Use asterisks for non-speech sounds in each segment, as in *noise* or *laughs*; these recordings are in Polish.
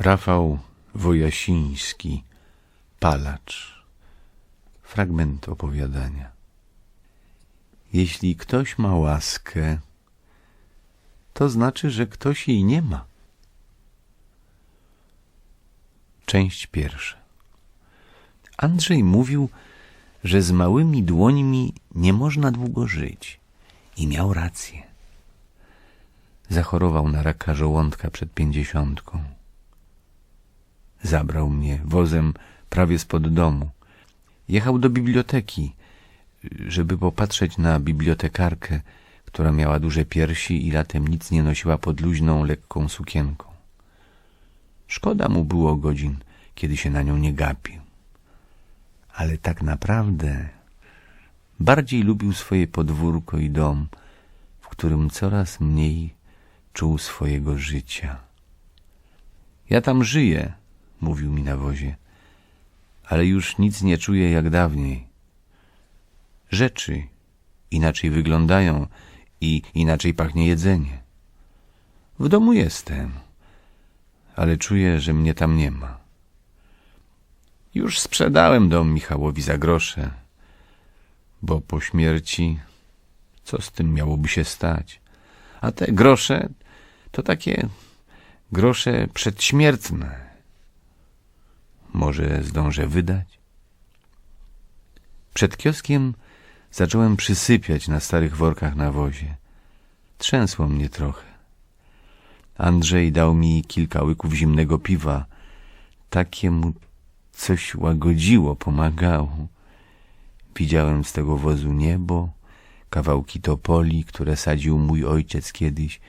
Rafał Wojasiński, palacz. Fragment opowiadania. Jeśli ktoś ma łaskę, to znaczy, że ktoś jej nie ma. Część pierwsza. Andrzej mówił, że z małymi dłońmi nie można długo żyć. I miał rację. Zachorował na raka żołądka przed pięćdziesiątką. Zabrał mnie wozem prawie spod domu. Jechał do biblioteki, żeby popatrzeć na bibliotekarkę, która miała duże piersi i latem nic nie nosiła pod luźną, lekką sukienką. Szkoda mu było godzin, kiedy się na nią nie gapił. Ale tak naprawdę bardziej lubił swoje podwórko i dom, w którym coraz mniej czuł swojego życia. Ja tam żyję, mówił mi na wozie, ale już nic nie czuję jak dawniej. Rzeczy inaczej wyglądają i inaczej pachnie jedzenie. W domu jestem, ale czuję, że mnie tam nie ma. Już sprzedałem dom Michałowi za grosze, bo po śmierci co z tym miałoby się stać? A te grosze to takie grosze przedśmiertne. Może zdążę wydać? Przed kioskiem zacząłem przysypiać na starych workach na wozie. Trzęsło mnie trochę. Andrzej dał mi kilka łyków zimnego piwa. Takie mu coś łagodziło, pomagało. Widziałem z tego wozu niebo, kawałki topoli, które sadził mój ojciec kiedyś.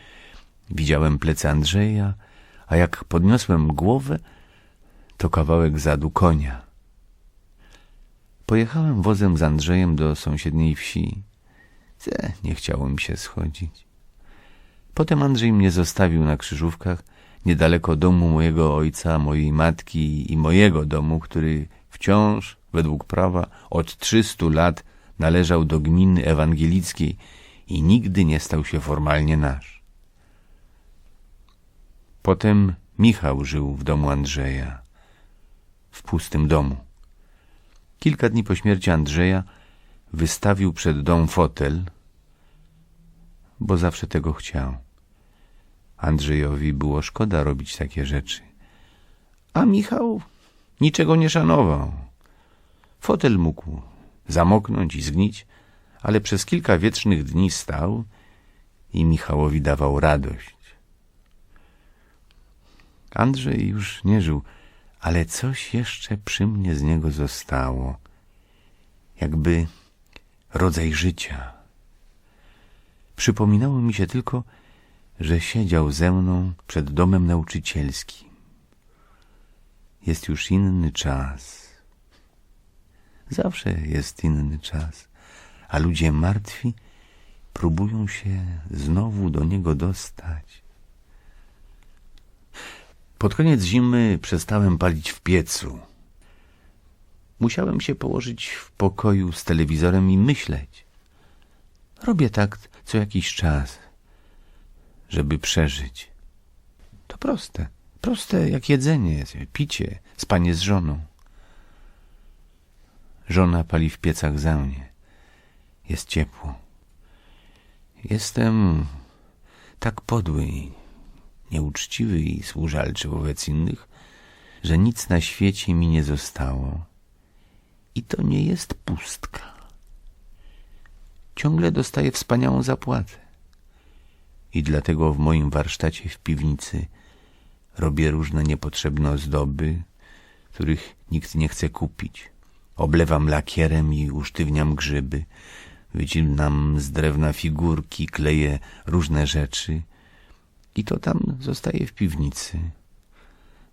Widziałem plecy Andrzeja, a jak podniosłem głowę, to kawałek zadu konia. Pojechałem wozem z Andrzejem do sąsiedniej wsi. Ce, nie chciało mi się schodzić. Potem Andrzej mnie zostawił na krzyżówkach, niedaleko domu mojego ojca, mojej matki i mojego domu, który wciąż, według prawa, od trzystu lat należał do gminy ewangelickiej i nigdy nie stał się formalnie nasz. Potem Michał żył w domu Andrzeja, w pustym domu. Kilka dni po śmierci Andrzeja wystawił przed dom fotel, bo zawsze tego chciał. Andrzejowi było szkoda robić takie rzeczy. A Michał niczego nie szanował. Fotel mógł zamoknąć i zgnić, ale przez kilka wietrznych dni stał i Michałowi dawał radość. Andrzej już nie żył, ale coś jeszcze przy mnie z niego zostało, jakby rodzaj życia. Przypominało mi się tylko, że siedział ze mną przed domem nauczycielskim. Jest już inny czas. Zawsze jest inny czas, a ludzie martwi próbują się znowu do niego dostać. Pod koniec zimy przestałem palić w piecu. Musiałem się położyć w pokoju z telewizorem i myśleć. Robię tak co jakiś czas, żeby przeżyć. To proste. Proste jak jedzenie, picie, spanie z żoną. Żona pali w piecach za mnie. Jest ciepło. Jestem tak podły nieuczciwy i służalczy wobec innych, że nic na świecie mi nie zostało. I to nie jest pustka. Ciągle dostaję wspaniałą zapłatę. I dlatego w moim warsztacie w piwnicy robię różne niepotrzebne ozdoby, których nikt nie chce kupić. Oblewam lakierem i usztywniam grzyby, wycinam z drewna figurki, kleję różne rzeczy i to tam zostaje w piwnicy,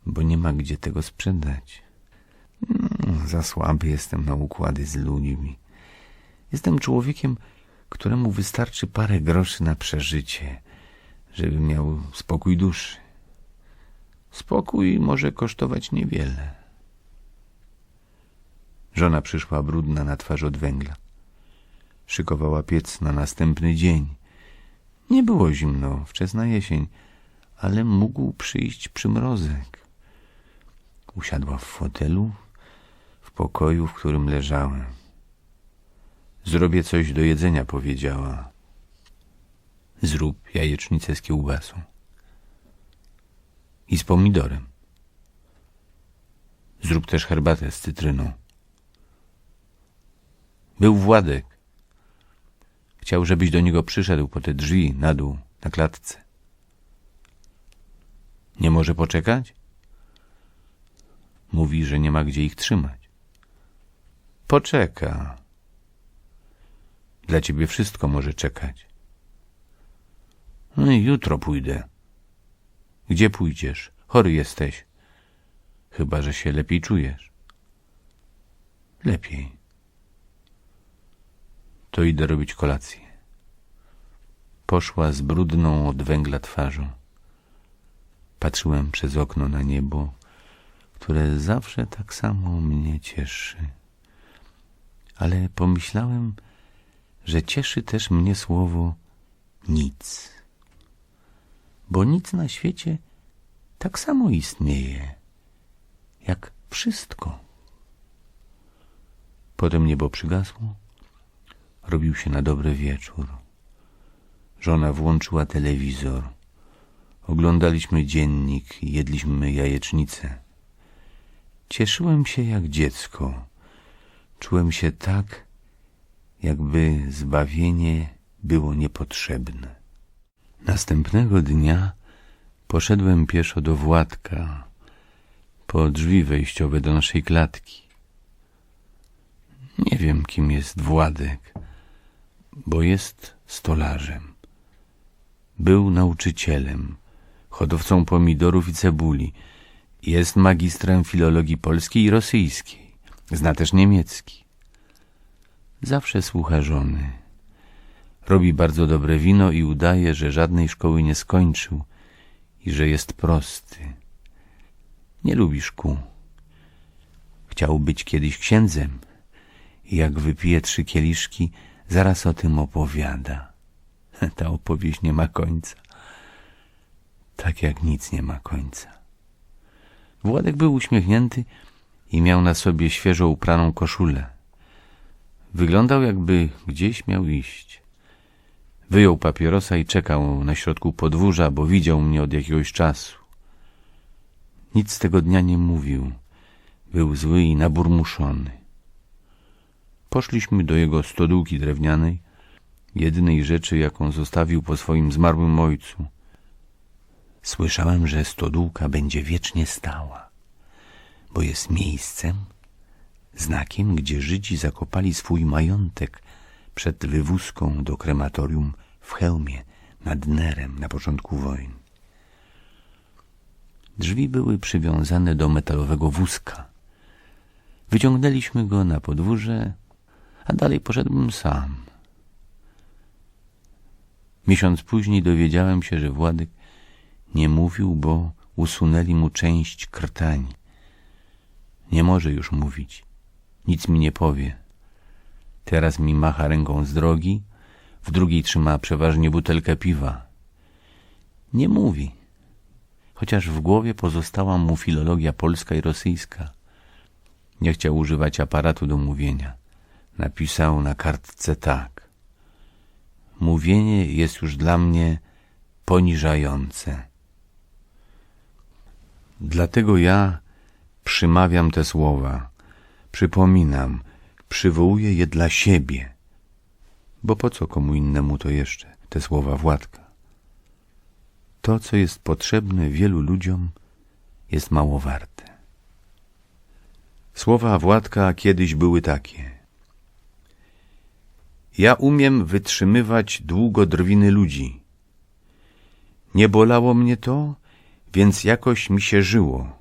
bo nie ma gdzie tego sprzedać. Mm, za słaby jestem na układy z ludźmi. Jestem człowiekiem, któremu wystarczy parę groszy na przeżycie, żeby miał spokój duszy. Spokój może kosztować niewiele. Żona przyszła brudna na twarz od węgla. Szykowała piec na następny dzień. Nie było zimno, wczesna jesień, ale mógł przyjść przymrozek. Usiadła w fotelu w pokoju, w którym leżałem. Zrobię coś do jedzenia, powiedziała. Zrób jajecznicę z kiełbasą. I z pomidorem. Zrób też herbatę z cytryną. Był Władek. Chciał, żebyś do niego przyszedł po te drzwi na dół, na klatce. Nie może poczekać? Mówi, że nie ma gdzie ich trzymać. Poczeka. Dla ciebie wszystko może czekać. No i jutro pójdę. Gdzie pójdziesz? Chory jesteś. Chyba, że się lepiej czujesz. Lepiej. To idę robić kolację. Poszła z brudną od węgla twarzą. Patrzyłem przez okno na niebo, które zawsze tak samo mnie cieszy. Ale pomyślałem, że cieszy też mnie słowo nic. Bo nic na świecie tak samo istnieje, jak wszystko. Potem niebo przygasło, robił się na dobry wieczór. Żona włączyła telewizor. Oglądaliśmy dziennik i jedliśmy jajecznicę. Cieszyłem się jak dziecko. Czułem się tak, jakby zbawienie było niepotrzebne. Następnego dnia poszedłem pieszo do Władka, po drzwi wejściowe do naszej klatki. Nie wiem, kim jest Władek, bo jest stolarzem. Był nauczycielem, hodowcą pomidorów i cebuli. Jest magistrem filologii polskiej i rosyjskiej. Zna też niemiecki. Zawsze słucha żony. Robi bardzo dobre wino i udaje, że żadnej szkoły nie skończył i że jest prosty. Nie lubi szkół. Chciał być kiedyś księdzem i jak wypije trzy kieliszki, zaraz o tym opowiada. *laughs* Ta opowieść nie ma końca. Tak jak nic nie ma końca. Władek był uśmiechnięty i miał na sobie świeżo upraną koszulę. Wyglądał jakby gdzieś miał iść. Wyjął papierosa i czekał na środku podwórza, bo widział mnie od jakiegoś czasu. Nic tego dnia nie mówił. Był zły i naburmuszony. Poszliśmy do jego stodółki drewnianej, jedynej rzeczy, jaką zostawił po swoim zmarłym ojcu. Słyszałem, że stodółka będzie wiecznie stała, bo jest miejscem, znakiem, gdzie Żydzi zakopali swój majątek przed wywózką do krematorium w hełmie nad Nerem na początku wojny. Drzwi były przywiązane do metalowego wózka. Wyciągnęliśmy go na podwórze, a dalej poszedłem sam. Miesiąc później dowiedziałem się, że Władek nie mówił, bo usunęli mu część krtani. Nie może już mówić, nic mi nie powie. Teraz mi macha ręką z drogi, w drugiej trzyma przeważnie butelkę piwa. Nie mówi, chociaż w głowie pozostała mu filologia polska i rosyjska. Nie chciał używać aparatu do mówienia. Napisał na kartce tak. Mówienie jest już dla mnie poniżające. Dlatego ja przymawiam te słowa, przypominam, przywołuję je dla siebie. Bo po co komu innemu to jeszcze, te słowa Władka? To, co jest potrzebne wielu ludziom, jest mało warte. Słowa Władka kiedyś były takie. Ja umiem wytrzymywać długo drwiny ludzi. Nie bolało mnie to, więc jakoś mi się żyło.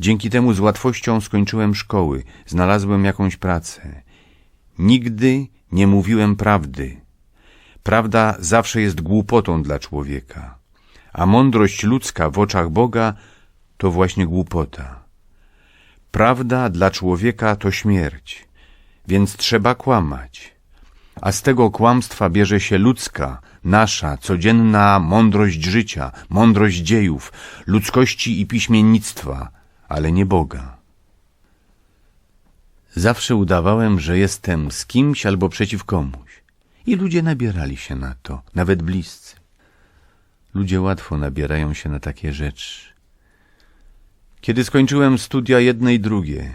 Dzięki temu z łatwością skończyłem szkoły, znalazłem jakąś pracę. Nigdy nie mówiłem prawdy. Prawda zawsze jest głupotą dla człowieka, a mądrość ludzka w oczach Boga to właśnie głupota. Prawda dla człowieka to śmierć, więc trzeba kłamać. A z tego kłamstwa bierze się ludzka, nasza, codzienna mądrość życia, mądrość dziejów, ludzkości i piśmiennictwa, ale nie Boga. Zawsze udawałem, że jestem z kimś albo przeciw komuś. I ludzie nabierali się na to, nawet bliscy. Ludzie łatwo nabierają się na takie rzeczy. Kiedy skończyłem studia jedne i drugie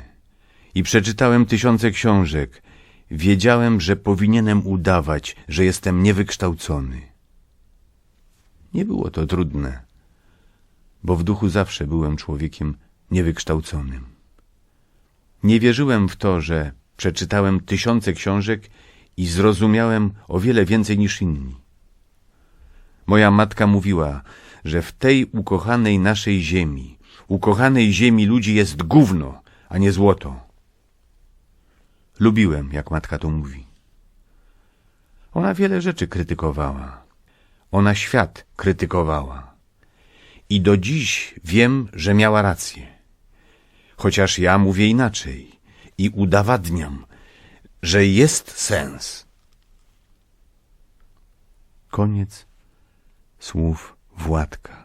i przeczytałem tysiące książek, wiedziałem, że powinienem udawać, że jestem niewykształcony. Nie było to trudne, bo w duchu zawsze byłem człowiekiem niewykształconym. Nie wierzyłem w to, że przeczytałem tysiące książek i zrozumiałem o wiele więcej niż inni. Moja matka mówiła, że w tej ukochanej naszej ziemi, ukochanej ziemi ludzi jest gówno, a nie złoto. Lubiłem, jak matka to mówi. Ona wiele rzeczy krytykowała. Ona świat krytykowała. I do dziś wiem, że miała rację. Chociaż ja mówię inaczej i udowadniam, że jest sens. Koniec słów Władka.